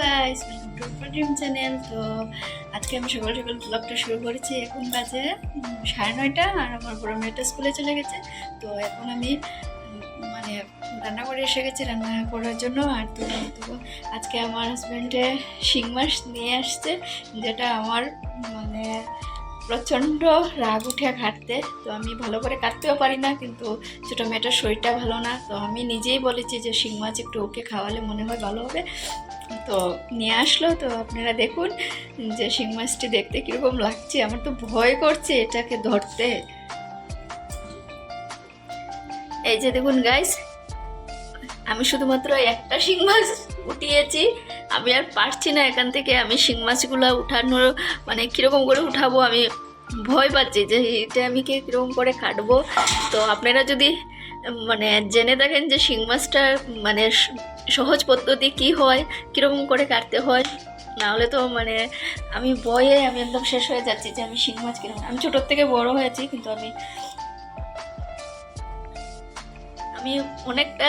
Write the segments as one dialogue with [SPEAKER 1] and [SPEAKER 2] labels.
[SPEAKER 1] Guys welcome to dream channel তো আজকে আমি সকাল সকাল ব্লগটা শুরু করেছি। এখন বাজে সাড়ে নয়টা আর আমার বড় মেয়েটা স্কুলে চলে গেছে। তো এখন আমি মানে রান্না করে এসে গেছি রান্না করার জন্য। আর তো আজকে আমার হাজব্যান্ডে শিং মাছ নিয়ে আসছে, যেটা আমার মানে প্রচণ্ড রাগ উঠে কাটতে তো আমি ভালো করে কাটতেও পারি না, কিন্তু ছোটো মেয়েটার শরীরটা ভালো না। তো আমি নিজেই বলেছি যে, শিং মাছ একটু ওকে খাওয়ালে মনে হয় ভালো হবে। তো নিয়ে আসলো। তো আপনারা দেখুন যে, শিং মাছটি দেখতে কীরকম লাগছে। আমার তো ভয় করছে এটাকে ধরতে। এই যে দেখুন গাইস আমি শুধুমাত্র একটা শিং মাছ উঠিয়েছি। আমি আর পারছি না এখান থেকে। আমি শিং মাছগুলো উঠানোর মানে কীরকম করে উঠাবো আমি ভয় পাচ্ছি যে এটা আমি কে কীরকম করে কাটবো। তো আপনারা যদি মানে জেনে থাকেন যে শিং মাছটার মানে সহজ পদ্ধতি কি হয়, কীরকম করে কাটতে হয়, নাহলে তো মানে আমি বয়ে আমি একদম শেষ হয়ে যাচ্ছি যে আমি শিং মাছ কীরকম, আমি ছোটোর থেকে বড় হয়েছি কিন্তু আমি আমি অনেকটা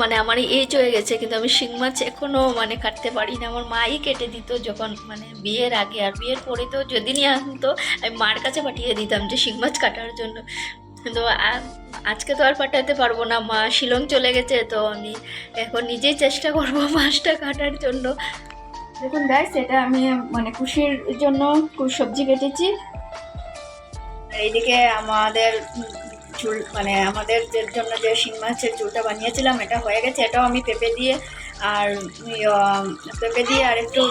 [SPEAKER 1] মানে আমার এজ হয়ে গেছে, কিন্তু আমি শিং মাছ এখনও মানে কাটতে পারি না। আমার মাই কেটে দিত যখন মানে বিয়ের আগে। আর বিয়ের পরে তো যেদিনই আনতো, আমি মার কাছে পাঠিয়ে দিতাম যে শিং মাছ কাটার জন্য। কিন্তু আজকে তো আর পাঠাতে পারব না। মা শিলং চলে গেছে, তো আমি এখন নিজেই চেষ্টা করব মাছটা কাটার জন্য। দেখুন গাইস এটা আমি মানে খুশির জন্য সবজি কেটেছি। এইদিকে আমাদের ঝুল মানে আমাদের জন্য যে শিং মাছের ঝুলটা বানিয়েছিলাম, এটা হয়ে গেছে, এটাও আমি পেঁপে দিয়ে আর পেঁপে দিয়ে আর একটু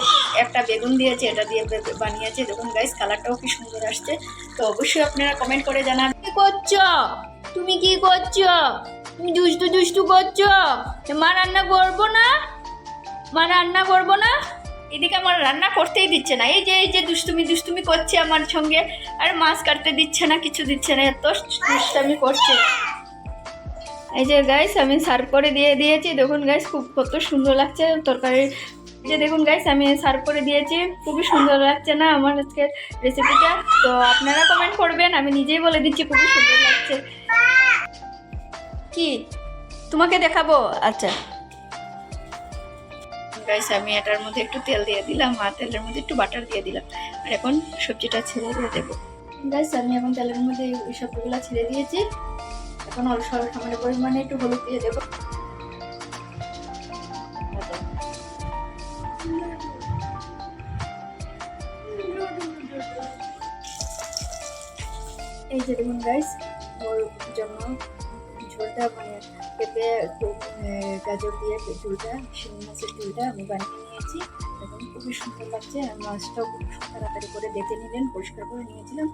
[SPEAKER 1] একটা বেগুন দিয়েছি, এটা দিয়ে বানিয়েছি। দেখুন গাইস কালারটাও কি সুন্দর আসছে। তো অবশ্যই আপনারা কমেন্ট করে জানান। কি করছ? তুমি কি করছ? তুমি দুষ্টু দুষ্টু করছ? মা রান্না করব না? মা রান্না করব না? এদিকে আমার রান্না করতেই দিচ্ছে না। এই যে এই যে দুষ্টুমি দুষ্টুমি করছে আমার সঙ্গে। আর মাছ কাটতে দিচ্ছে না, কিছু দিচ্ছে না, এত দুষ্টামি করছে। এই যে গাইস আমি সার্ভ করে দিয়ে দিয়েছি। দেখুন গাইস খুব, কত সুন্দর লাগছে তরকারি। যে দেখুন গাইস আমি সার্ভ করে দিয়েছি। খুবই সুন্দর লাগছে না আমার আজকের রেসিপিটা তো আপনারা কমেন্ট করবেন, আমি নিজেই বলে দিচ্ছি, খুবই সুন্দর লাগছে। কি? তোমাকে দেখাবো? আচ্ছা। গাইস আমি এটার মধ্যে একটু তেল দিয়ে দিলাম আর তেলের মধ্যে একটু বাটার দিয়ে দিলাম। আর এখন সবজিটা ছেড়ে দিয়ে দেবো। গাইস আমি এখন তেলের মধ্যে এই সবজিগুলো ছেড়ে দিয়েছি। এখন অল্প সামান্য পরিমাণে একটু হলুদ দিয়ে দেবো। এই যে দেখুন গাইস ওর জন্য ঝোলটা মানে পেঁপে গাজর দিয়ে ঝোলটা শিঙি মাছের ঝোলটা আমি বানিয়ে নিয়েছি। এবং খুবই সুন্দর লাগছে। মাছটাও খুব তাড়াতাড়ি করে দেখে নিলেন, পরিষ্কার করে নিয়েছিলাম।